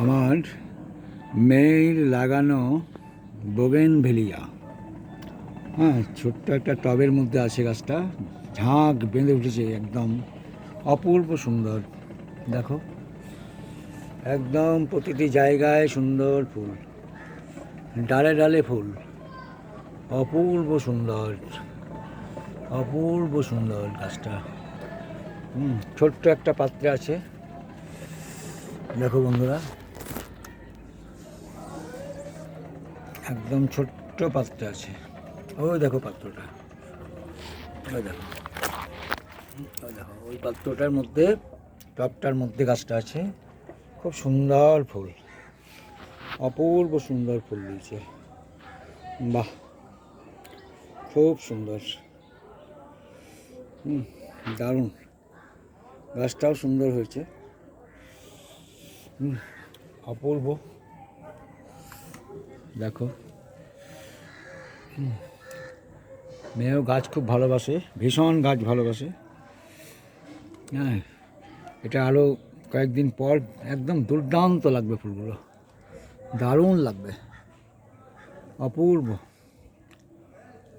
আমার মেয়ের লাগানো বোগেন ভেলিয়া। হ্যাঁ ছোট্ট একটা টবের মধ্যে আছে গাছটা। ঝাঁক বেঁধে উঠেছে একদম অপূর্ব সুন্দর। দেখো, একদম প্রতিটি জায়গায় সুন্দর ফুল, ডালে ডালে ফুল। অপূর্ব সুন্দর অপূর্ব সুন্দর গাছটা। হুম, ছোট্ট একটা পাত্রে আছে। দেখো বন্ধুরা একদম ছোট্ট পাত্র আছে। ওই দেখো পাত্রটা। ওই দেখো। ওই দেখো, ওই পাত্রটার মধ্যে টবটার মধ্যে গাছটা আছে। খুব সুন্দর ফুল। অপূর্ব সুন্দর ফুল দিয়েছে। বাহ! খুব সুন্দর। হুম, দারুণ। গাছটাও সুন্দর হয়েছে। হুম, অপূর্ব। দেখো। মেয়েও গাছ খুব ভালোবাসে, ভীষণ গাছ ভালোবাসে। হ্যাঁ এটা আরও কয়েকদিন পর একদম দুর্দান্ত লাগবে ফুলগুলো। দারুণ লাগবে। অপূর্ব।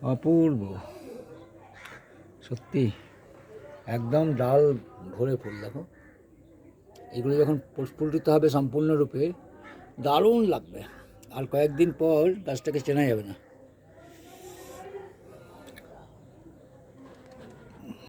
অপূর্ব। সত্যি, একদম ডাল ভরে ফুল, দেখো। এগুলো যখন প্রস্ফুটিত হবে সম্পূর্ণরূপে, দারুণ লাগবে। আর কয়েকদিন পর গাছটাকে চেনা যাবে না।